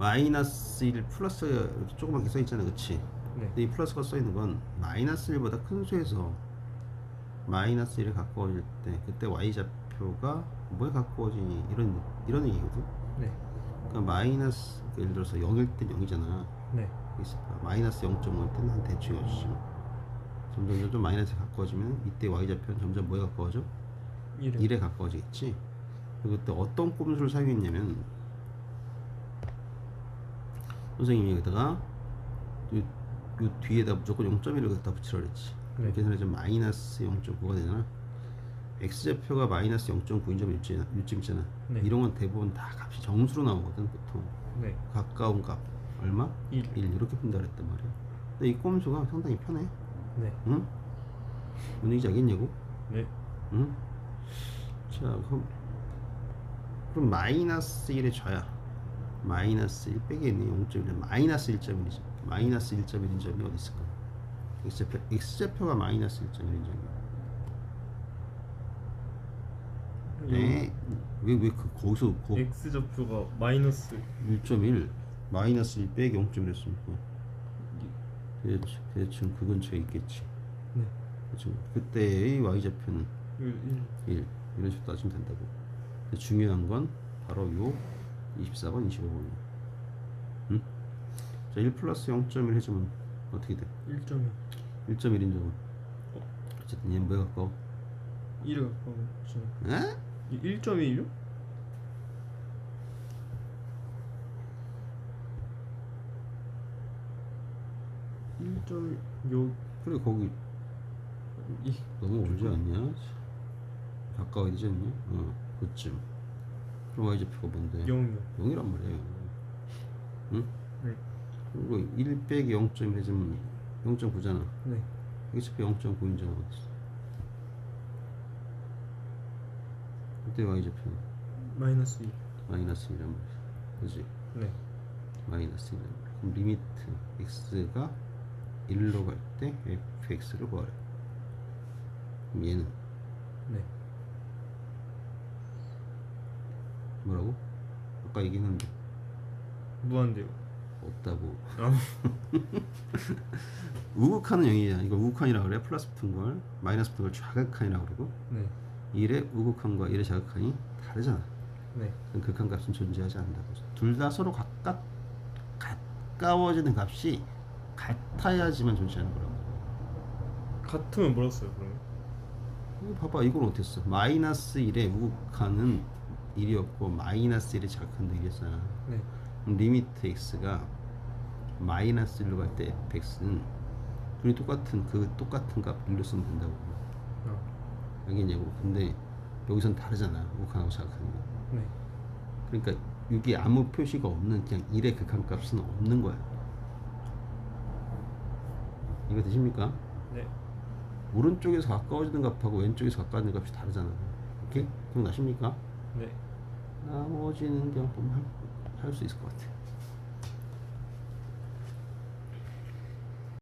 마이너스 1 플러스 이렇게 조그맣게 써 있잖아 그치 네. 근데 이 플러스가 써 있는 건 마이너스 1보다 큰 수에서 마이너스 1에 가까워질 때 그때 y좌표가 뭐에 가까워지니 이런 이런 얘기거든 네. 그러니까 마이너스 예를 들어서 0일 땐 0이잖아 네. 마이너스 0.5일 때는 한 대충 해주시면 점점 점점 마이너스에 가까워지면 이때 y좌표는 점점 뭐에 가까워져? 1에 1에 가까워지겠지 그리고 그때 어떤 꼼수를 사용했냐면 선생님이 여기다가 요, 요 뒤에다 무조건 0.1을 갖다 붙이라 그랬지 네. 계산해주면 마이너스 0.9가 되잖아 x좌표가 마이너스 0.9인 점 있잖아 네. 이런 건 대부분 다 값이 정수로 나오거든 보통 네. 가까운 값 얼마? 1. 1 이렇게 푼다 그랬단 말이야 근데 이 꼼수가 상당히 편해 네. 응? 뭔 얘기인지 알겠냐고? 네. 응? 자 그럼 그럼 마이너스 1의 좌야 마이너스 1 빼기 있는 0.1은 마이너스 1.1이지 마이너스 1.1인 점이 어디 있을까? x좌표, x좌표가 마이너스 1.1인 점이야 네. 왜왜 그 거기서 거, x 좌표가 마이너스 1.1 마이너스 1 빼기 0.1 했으니까 대충, 대충 그 근처에 있겠지 네. 대충 그때의 y좌표는 1. 1 이런 식으로 따지면 된다고 중요한 건 바로 요 24번 25번이야 응? 자1 플러스 0.1 해주면 어떻게 돼? 1.1. 1.1인 점은 어쨌든 얘는 뭐에 가까워? 1에 가까워죠. 에? 1.1이요? 일점 요 그래 거기 이 너무 멀지 않냐? 가까워야 되지 않냐? 어 그쯤 그럼 y좌표가 뭔데? 0이요. 0이란 말이야 응? 네. 그리고 1 빼기 0.1 해주면 0.9잖아 네. x좌표 0.9인 점은 어디 있어? 그때 y좌표는 마이너스 2. 마이너스 1이란 말이야 그지? 네. 마이너스 1 그럼 리미트 x가 1로 갈 때 fx를 구하래 그럼 얘는 네. 뭐라고? 아까 얘기했는데 무한대요. 없다고 아. 우극한은 0이야 이걸 우극한이라고 그래 플러스 붙은 걸 마이너스 붙은 걸 좌극한이라고 그러고 네. 1의 우극한과 1의 자극한이 다르잖아 네. 그럼 극한값은 존재하지 않는다고 둘 다 서로 가까, 가까워지는 값이 같아야지만 존재하는 거라고 같으면 뭐라 써요, 그러면? 이거 봐봐 이건 어땠어 마이너스 1의 우극한은 1이었고 마이너스 1의 자극한도 1이었잖아 네. 그럼 리미트 x가 마이너스 1로 갈 때 fx는 둘이 똑같은 그 똑같은 값 1로 쓰면 된다고 아. 알겠냐고 근데 여기선 다르잖아 우극한하고 자극한이 네. 그러니까 여기 아무 표시가 없는 그냥 1의 극한값은 없는 거야 이거 되십니까? 네. 오른쪽에서 가까워지는 값하고 왼쪽에서 가까워지는 값이 다르잖아 오케이? 기억나십니까? 네. 나머지는 그냥 보면 할 수 있을 것 같아